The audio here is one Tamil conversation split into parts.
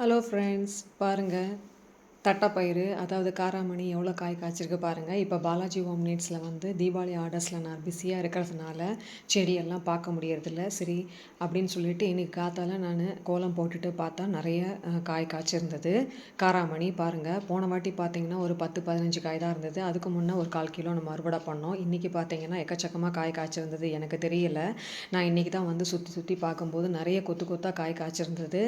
ஹலோ ஃப்ரெண்ட்ஸ் பாருங்கள் தட்டைப்பயிறு அதாவது காராமணி எவ்வளோ காய் காய்ச்சிருக்கு பாருங்கள் இப்போ பாலாஜி ஹோம் நீட்ஸில் வந்து தீபாவளி ஆர்டர்ஸில் நான் பிஸியாக இருக்கிறதுனால செடியெல்லாம் பார்க்க முடியறதில்ல. சரி அப்படின்னு சொல்லிட்டு இன்றைக்கி காத்தால் நான் கோலம் போட்டுட்டு பார்த்தா நிறைய காய் காய்ச்சிருந்தது. காராமணி பாருங்கள் போன வாட்டி பார்த்தீங்கன்னா ஒரு பத்து பதினஞ்சு காய் தான் இருந்தது. அதுக்கு முன்னே ஒரு கால் கிலோ நம்ம அறுவடை பண்ணோம். இன்றைக்கி பார்த்தீங்கன்னா எக்கச்சக்கமாக காய் காய்ச்சிருந்தது. எனக்கு தெரியல. நான் இன்றைக்கி தான் வந்து சுற்றி சுற்றி பார்க்கும்போது நிறைய கொத்து கொத்தாக காய் காய்ச்சிருந்தது.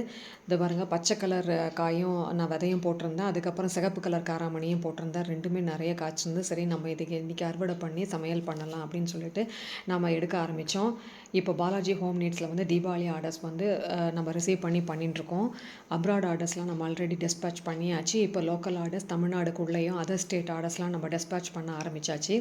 இது பாருங்கள் பச்சை கலர் காயும் நான் விதையும் போட்டிருந்தேன். அதுக்கப்புறம் சிகப்பு கலர் காராமணியும் போட்டிருந்தேன் ரெண்டுமே நிறைய காய்ச்சிருந்து சரி நம்ம இதுக்கு இன்றைக்கி அறுவடை பண்ணி சமையல் பண்ணலாம் அப்படின்னு சொல்லிட்டு நம்ம எடுக்க ஆரம்பித்தோம் இப்போ பாலாஜி ஹோம் நீட்ஸில் வந்து தீபாவளி ஆர்டர்ஸ் வந்து நம்ம ரிசீவ் பண்ணி பண்ணிட்டுருக்கோம் அப்ராட் ஆர்டர்ஸ்லாம் நம்ம ஆல்ரெடி டிஸ்பேச் பண்ணியாச்சு. இப்போ லோக்கல் ஆர்டர்ஸ் தமிழ்நாடுக்குள்ளேயும் அதர் ஸ்டேட் ஆர்டர்ஸ்லாம் நம்ம டிஸ்பேச் பண்ண ஆரம்பிச்சாச்சு.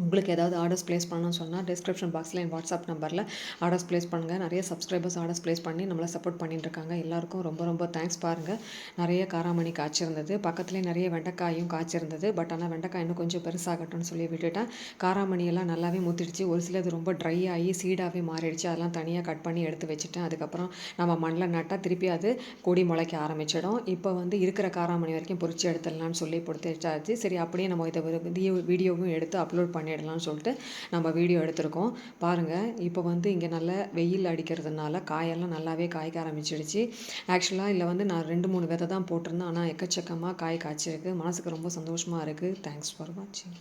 உங்களுக்கு ஏதாவது ஆர்டர்ஸ் ப்ளேஸ் பண்ணணும்னு சொன்னால் டிஸ்கிரிப்ஷன் பாக்ஸில் என் வாட்ஸ்அப் நம்பரில் ஆர்டர்ஸ் ப்ளேஸ் பண்ணுங்கள் நிறைய சப்ஸ்கிரைபர்ஸ் ஆர்டர்ஸ் ப்ளேஸ் பண்ணி நம்மளை சப்போர்ட் பண்ணிட்டு இருக்காங்க. எல்லாருக்கும் ரொம்ப ரொம்ப தேங்க்ஸ் பாருங்கள் நிறைய காராமணி காய்ச்சிருந்தது. பக்கத்துலேயே நிறைய வெண்டைக்காயும் காய்ச்சிருந்தது. பட் ஆனால் வெண்டைக்காய் இன்னும் கொஞ்சம் பெருசாகட்டும்னு சொல்லி விட்டுட்டேன். காராமணி எல்லாம் நல்லாவே முத்திடுச்சு. ஒரு சிலது ரொம்ப ட்ரை ஆகி சீடாகவே மாறிடுச்சு. அதெல்லாம் தனியாக கட் பண்ணி எடுத்து வச்சுட்டேன். அதுக்கப்புறம் நம்ம மண்ணில் நட்டால் திருப்பி அது கொடி முளைக்க ஆரம்பிச்சிடும். இப்போ வந்து இருக்கிற காராமணி வரைக்கும் பொறிச்சு எடுத்துடலாம்னு சொல்லி பொறுத்து சரி அப்படியே நம்ம இதை வீடியோவும் எடுத்து அப்லோட் பண்ணிடலாம்னு சொல்லிட்டு நம்ம வீடியோ எடுத்திருக்கோம். பாருங்கள் இப்போ வந்து இங்கே நல்ல வெயில் அடிக்கிறதுனால காயெல்லாம் நல்லாவே காய்க்க ஆரம்பிச்சிடுச்சு. ஆக்சுவலாக இதில் வந்து நான் ரெண்டு மூணு விதை தான் போட்டிருந்தேன். ஆனால் எக்கச்சக்கமாக காய் காய்ச்சிருக்கு. மனசுக்கு ரொம்ப சந்தோஷமாக இருக்குது தேங்க்ஸ் ஃபார் வாட்சிங்